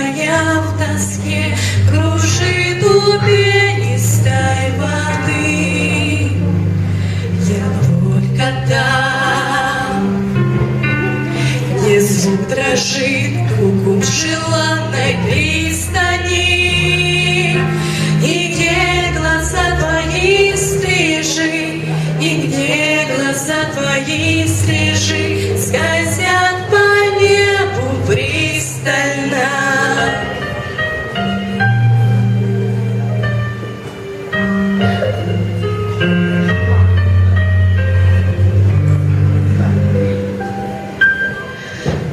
Моя в тоске кружит у пенистой воды. Я только там, где звук дрожит кругом желанной пристани. И где глаза твои стрижи, и где глаза твои стрижи, скользят по небу пристально.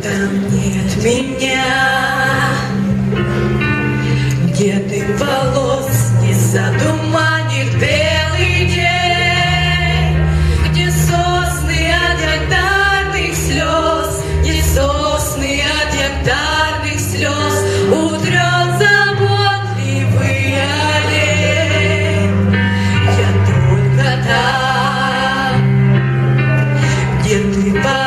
Там нет меня. goodbye.